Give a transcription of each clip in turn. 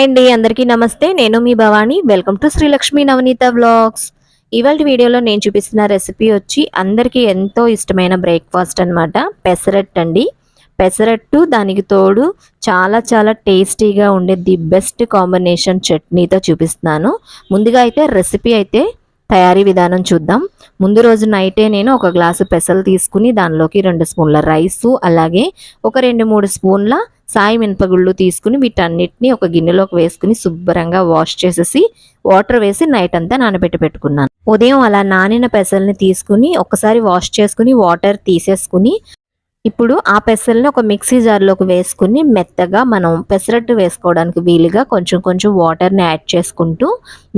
Hi అండి అందరికీ నమస్తే. నేను మీ Bhavani. Welcome to Srilakshmi Navaneetha vlogs. ఇవాళ వీడియోలో నేను చూపిస్తున్న రెసిపీ వచ్చి అందరికీ ఎంతో ఇష్టమైన బ్రేక్ఫాస్ట్ అన్నమాట. పెసరట్ అండి. పెసరట్టు దానికి తోడు చాలా చాలా టేస్టీగా ఉండే ది బెస్ట్ కాంబినేషన్ చట్నీతో చూపిస్తున్నాను. ముందుగా అయితే రెసిపీ అయితే తయారీ విధానం చూద్దాం. ముందు రోజు నైటే నేను ఒక గ్లాసు పెసలు తీసుకుని దానిలోకి రెండు స్పూన్ల రైసు అలాగే ఒక రెండు మూడు స్పూన్ల సాయి మినపగుళ్ళు తీసుకుని వీటన్నిటిని ఒక గిన్నెలోకి వేసుకుని శుభ్రంగా వాష్ చేసేసి వాటర్ వేసి నైట్ అంతా నానబెట్టి పెట్టుకున్నాను. ఉదయం అలా నానిన పెసల్ని తీసుకుని ఒకసారి వాష్ చేసుకుని వాటర్ తీసేసుకుని ఇప్పుడు ఆ పెసల్ని ఒక మిక్సీ జార్లోకి వేసుకుని మెత్తగా మనం పెసరట్టు వేసుకోవడానికి వీలుగా కొంచెం కొంచెం వాటర్ని యాడ్ చేసుకుంటూ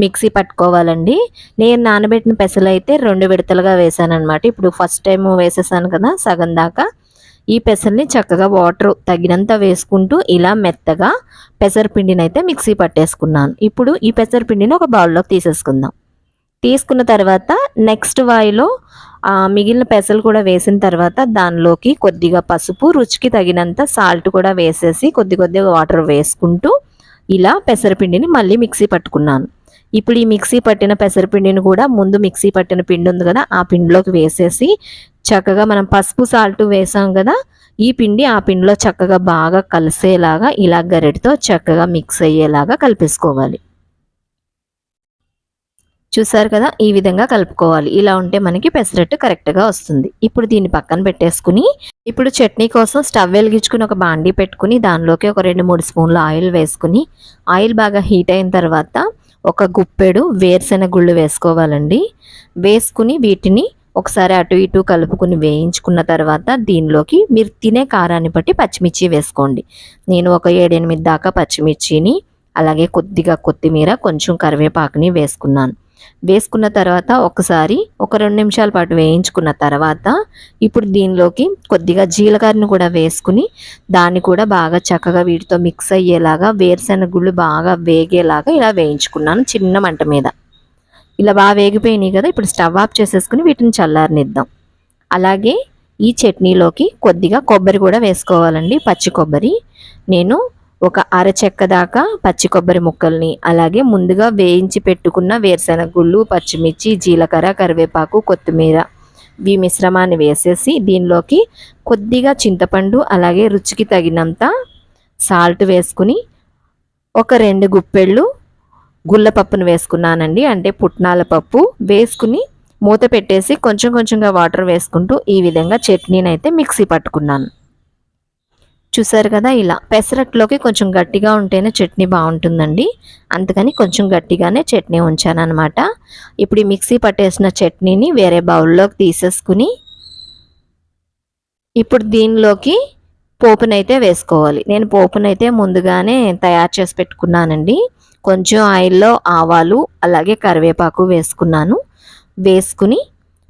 మిక్సీ పట్టుకోవాలండి. నేను నానబెట్టిన పెసలు అయితే రెండు విడతలుగా వేసాను అనమాట ఇప్పుడు ఫస్ట్ టైం వేసేసాను కదా సగం దాకా. ఈ పెసల్ని చక్కగా వాటర్ తగినంత వేసుకుంటూ ఇలా మెత్తగా పెసరపిండిని అయితే మిక్సీ పట్టేసుకున్నాను. ఇప్పుడు ఈ పెసరపిండిని ఒక బౌల్లోకి తీసేసుకుందాం. తీసుకున్న తర్వాత నెక్స్ట్ వాయిలో మిగిలిన పెసలు కూడా వేసిన తర్వాత దానిలోకి కొద్దిగా పసుపు రుచికి తగినంత సాల్ట్ కూడా వేసేసి కొద్ది కొద్దిగా వాటర్ వేసుకుంటూ ఇలా పెసరపిండిని మళ్ళీ మిక్సీ పట్టుకున్నాను. ఇప్పుడు ఈ మిక్సీ పట్టిన పెసరపిండిని కూడా ముందు మిక్సీ పట్టిన పిండి ఉంది కదా ఆ పిండిలోకి వేసేసి చక్కగా మనం పసుపు సాల్ట్ వేసాం కదా ఈ పిండి ఆ పిండిలో చక్కగా బాగా కలిసేలాగా ఇలా గరిటతో చక్కగా మిక్స్ అయ్యేలాగా కలిపేసుకోవాలి. చూసారు కదా? ఈ విధంగా కలుపుకోవాలి. ఇలా ఉంటే మనకి పెసరట్టు కరెక్ట్గా వస్తుంది. ఇప్పుడు దీన్ని పక్కన పెట్టేసుకుని ఇప్పుడు చట్నీ కోసం స్టవ్ వెలిగించుకుని ఒక బాండీ పెట్టుకుని దానిలోకి ఒక రెండు మూడు స్పూన్ల ఆయిల్ వేసుకుని ఆయిల్ బాగా హీట్ అయిన తర్వాత ఒక గుప్పెడు వేరుశెనగ గుళ్ళు వేసుకోవాలండి. వేసుకుని వీటిని ఒకసారి అటు ఇటు కలుపుకుని వేయించుకున్న తర్వాత దీనిలోకి మీరు తినే కారాన్ని బట్టి పచ్చిమిర్చి వేసుకోండి. నేను ఒక ఏడెనిమిది దాకా పచ్చిమిర్చిని అలాగే కొద్దిగా కొత్తిమీర కొంచెం కరివేపాకుని వేసుకున్నాను. వేసుకున్న తర్వాత ఒకసారి ఒక రెండు నిమిషాల పాటు వేయించుకున్న తర్వాత ఇప్పుడు దీనిలోకి కొద్దిగా జీలకర్రను కూడా వేసుకుని దాన్ని కూడా బాగా చక్కగా వీటితో మిక్స్ అయ్యేలాగా వేరుశెనగ గుళ్ళు బాగా వేగేలాగా ఇలా వేయించుకున్నాను చిన్న మంట మీద. ఇలా బాగా వేగిపోయినాయి కదా ఇప్పుడు స్టవ్ ఆఫ్ చేసేసుకుని వీటిని చల్లారనిద్దాం. అలాగే ఈ చట్నీలోకి కొద్దిగా కొబ్బరి కూడా వేసుకోవాలండి పచ్చి కొబ్బరి. నేను ఒక అరచెక్క దాకా పచ్చి కొబ్బరి ముక్కల్ని అలాగే ముందుగా వేయించి పెట్టుకున్న వేరుశెనగ గుళ్ళు పచ్చిమిర్చి జీలకర్ర కరివేపాకు కొత్తిమీర ఈ మిశ్రమాన్ని వేసేసి దీనిలోకి కొద్దిగా చింతపండు అలాగే రుచికి తగినంత సాల్ట్ వేసుకుని ఒక రెండు గుప్పెళ్ళు గుల్లపప్పును వేసుకున్నానండి. అంటే పుట్నాల పప్పు వేసుకుని మూత పెట్టేసి కొంచెం కొంచెంగా వాటర్ వేసుకుంటూ ఈ విధంగా చట్నీని అయితే మిక్సీ పట్టుకున్నాను. చూసారు కదా ఇలా పెసరట్లోకి కొంచెం గట్టిగా ఉంటేనే చట్నీ బాగుంటుందండి. అందుకని కొంచెం గట్టిగానే చట్నీ ఉంచాను అనమాట ఇప్పుడు ఈ మిక్సీ పట్టేసిన చట్నీని వేరే బౌల్లోకి తీసేసుకుని ఇప్పుడు దీనిలోకి పోపునైతే వేసుకోవాలి. నేను పోపునైతే ముందుగానే తయారు చేసి పెట్టుకున్నానండి. కొంచెం ఆయిల్లో ఆవాలు అలాగే కరివేపాకు వేసుకున్నాను. వేసుకుని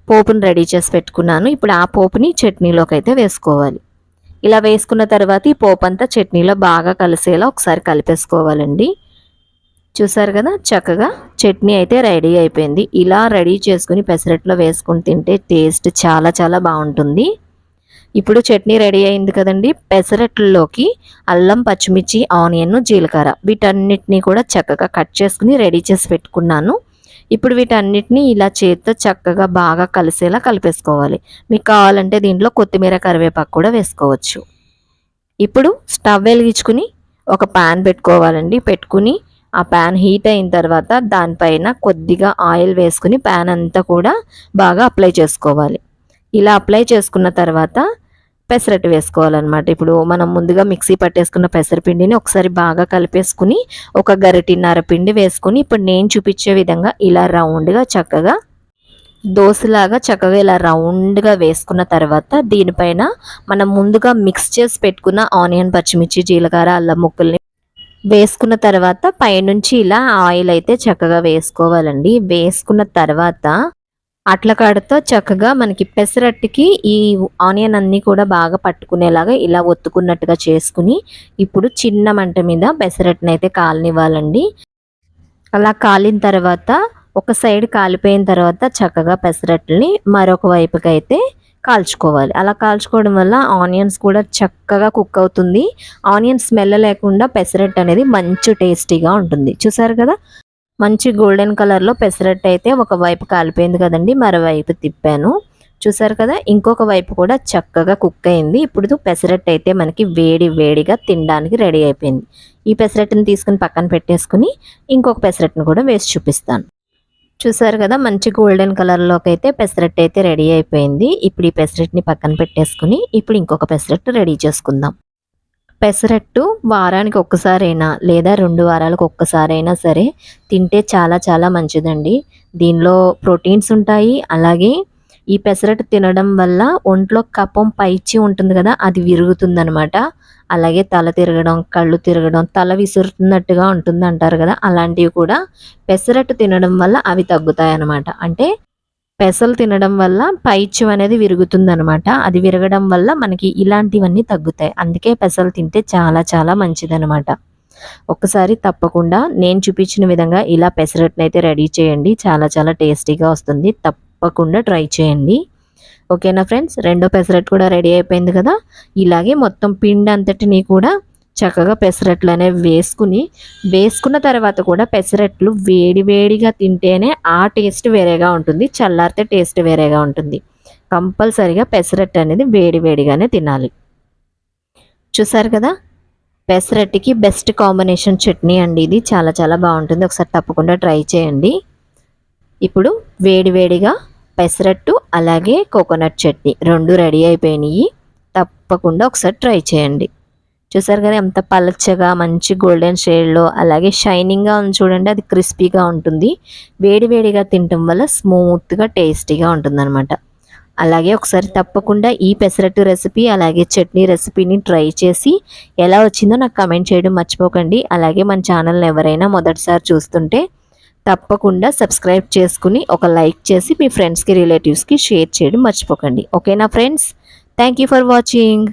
పోపుని రెడీ చేసి పెట్టుకున్నాను. ఇప్పుడు ఆ పోపుని చట్నీలోకి అయితే వేసుకోవాలి. ఇలా వేసుకున్న తర్వాత ఈ పోపు అంతా చట్నీలో బాగా కలిసేలా ఒకసారి కలిపేసుకోవాలండి. చూసారు కదా? చక్కగా చట్నీ అయితే రెడీ అయిపోయింది. ఇలా రెడీ చేసుకుని పెసరట్లో వేసుకుని తింటే టేస్ట్ చాలా చాలా బాగుంటుంది. ఇప్పుడు చట్నీ రెడీ అయింది కదండి. పెసరట్లలోకి అల్లం పచ్చిమిర్చి ఆనియన్ జీలకర్ర వీటన్నిటిని కూడా చక్కగా కట్ చేసుకుని రెడీ చేసి పెట్టుకున్నాను. ఇప్పుడు వీటన్నిటిని ఇలా చేతితో చక్కగా బాగా కలిసేలా కలిపేసుకోవాలి. మీకు కావాలంటే దీంట్లో కొత్తిమీర కరివేపాకు కూడా వేసుకోవచ్చు. ఇప్పుడు స్టవ్ వెలిగించుకుని ఒక ప్యాన్ పెట్టుకోవాలండి. పెట్టుకుని ఆ ప్యాన్ హీట్ అయిన తర్వాత దానిపైన కొద్దిగా ఆయిల్ వేసుకుని ప్యాన్ అంతా కూడా బాగా అప్లై చేసుకోవాలి. ఇలా అప్లై చేసుకున్న తర్వాత పెసరట్టు వేసుకోవాలన్నమాట. ఇప్పుడు మనం ముందుగా మిక్సీ పట్టేసుకున్న పెసరపిండిని ఒకసారి బాగా కలిపేసుకుని ఒక గరిటిన్నర పిండి వేసుకుని ఇప్పుడు నేను చూపించే విధంగా ఇలా రౌండ్గా చక్కగా దోశలాగా చక్కగా ఇలా రౌండ్గా వేసుకున్న తర్వాత దీనిపైన మనం ముందుగా మిక్స్ చేసి పెట్టుకున్న ఆనియన్ పచ్చిమిర్చి జీలకర్ర అల్లం ముక్కల్ని వేసుకున్న తర్వాత పైనుంచి ఇలా ఆయిల్ అయితే చక్కగా వేసుకోవాలండి. వేసుకున్న తర్వాత అట్లకాడతో చక్కగా మనకి పెసరట్టుకి ఈ ఆనియన్ అన్నీ కూడా బాగా పట్టుకునేలాగా ఇలా ఒత్తుకున్నట్టుగా చేసుకుని ఇప్పుడు చిన్న మంట మీద పెసరట్టును అయితే కాలనివ్వాలండి. అలా కాలిన తర్వాత ఒక సైడ్ కాలిపోయిన తర్వాత చక్కగా పెసరట్టుని మరొక వైపుకి అయితే కాల్చుకోవాలి. అలా కాల్చుకోవడం వల్ల ఆనియన్స్ కూడా చక్కగా కుక్ అవుతుంది. ఆనియన్ స్మెల్ లేకుండా పెసరట్టు అనేది మంచి టేస్టీగా ఉంటుంది. చూసారు కదా? మంచి గోల్డెన్ కలర్లో పెసరట్టు అయితే ఒక వైపు కాలిపోయింది కదండి మరోవైపు తిప్పాను. చూసారు కదా ఇంకొక వైపు కూడా చక్కగా కుక్ అయింది. ఇప్పుడు పెసరట్టు అయితే మనకి వేడి వేడిగా తినడానికి రెడీ అయిపోయింది. ఈ పెసరట్టుని తీసుకుని పక్కన పెట్టేసుకుని ఇంకొక పెసరట్టును కూడా వేసి చూపిస్తాను. చూసారు కదా మంచి గోల్డెన్ కలర్లోకి అయితే పెసరట్టు అయితే రెడీ అయిపోయింది. ఇప్పుడు ఈ పెసరట్టుని పక్కన పెట్టేసుకుని ఇప్పుడు ఇంకొక పెసరట్టు రెడీ చేసుకుందాం. పెసరట్టు వారానికి ఒక్కసారైనా లేదా రెండు వారాలకు ఒక్కసారైనా సరే తింటే చాలా చాలా మంచిదండి. దీనిలో ప్రోటీన్స్ ఉంటాయి. అలాగే ఈ పెసరట్టు తినడం వల్ల ఒంట్లో కపం పైచి ఉంటుంది కదా అది విరుగుతుందనమాట అలాగే తల తిరగడం కళ్ళు తిరగడం తల విసురుతున్నట్టుగా ఉంటుంది అంటారు కదా అలాంటివి కూడా పెసరట్టు తినడం వల్ల అవి తగ్గుతాయి అన్నమాట అంటే పెసలు తినడం వల్ల పైచ్యం అనేది విరుగుతుందనమాట అది విరగడం వల్ల మనకి ఇలాంటివన్నీ తగ్గుతాయి. అందుకే పెసలు తింటే చాలా చాలా మంచిదనమాట ఒక్కసారి తప్పకుండా నేను చూపించిన విధంగా ఇలా పెసరట్ని అయితే రెడీ చేయండి. చాలా చాలా టేస్టీగా వస్తుంది. తప్పకుండా ట్రై చేయండి. ఓకేనా ఫ్రెండ్స్? రెండో పెసరట్ కూడా రెడీ అయిపోయింది కదా? ఇలాగే మొత్తం పిండి అంతటిని కూడా చక్కగా పెసరట్లు అనేవి వేసుకుని వేసుకున్న తర్వాత కూడా పెసరట్లు వేడి వేడిగా తింటేనే ఆ టేస్ట్ వేరేగా ఉంటుంది చల్లారితే టేస్ట్ వేరేగా ఉంటుంది. కంపల్సరిగా పెసరట్టు అనేది వేడి వేడిగానే తినాలి. చూసారు కదా? పెసరట్టుకి బెస్ట్ కాంబినేషన్ చట్నీ అండి ఇది. చాలా చాలా బాగుంటుంది. ఒకసారి తప్పకుండా ట్రై చేయండి. ఇప్పుడు వేడివేడిగా పెసరట్టు అలాగే కోకోనట్ చట్నీ రెండు రెడీ అయిపోయినాయి. తప్పకుండా ఒకసారి ట్రై చేయండి. చూసారు కదా ఎంత పలచగా మంచి గోల్డెన్ షేడ్లో అలాగే షైనింగ్గా ఉంది చూడండి అది క్రిస్పీగా ఉంటుంది. వేడి వేడిగా తినటం వల్ల స్మూత్గా టేస్టీగా ఉంటుందన్నమాట. అలాగే ఒకసారి తప్పకుండా ఈ పెసరట్టు రెసిపీ అలాగే చట్నీ రెసిపీని ట్రై చేసి ఎలా వచ్చిందో నాకు కమెంట్ చేయడం మర్చిపోకండి. అలాగే మన ఛానల్ని ఎవరైనా మొదటిసారి చూస్తుంటే తప్పకుండా సబ్స్క్రైబ్ చేసుకుని ఒక లైక్ చేసి మీ ఫ్రెండ్స్కి రిలేటివ్స్కి షేర్ చేయడం మర్చిపోకండి. ఓకేనా friends? Thank you for watching.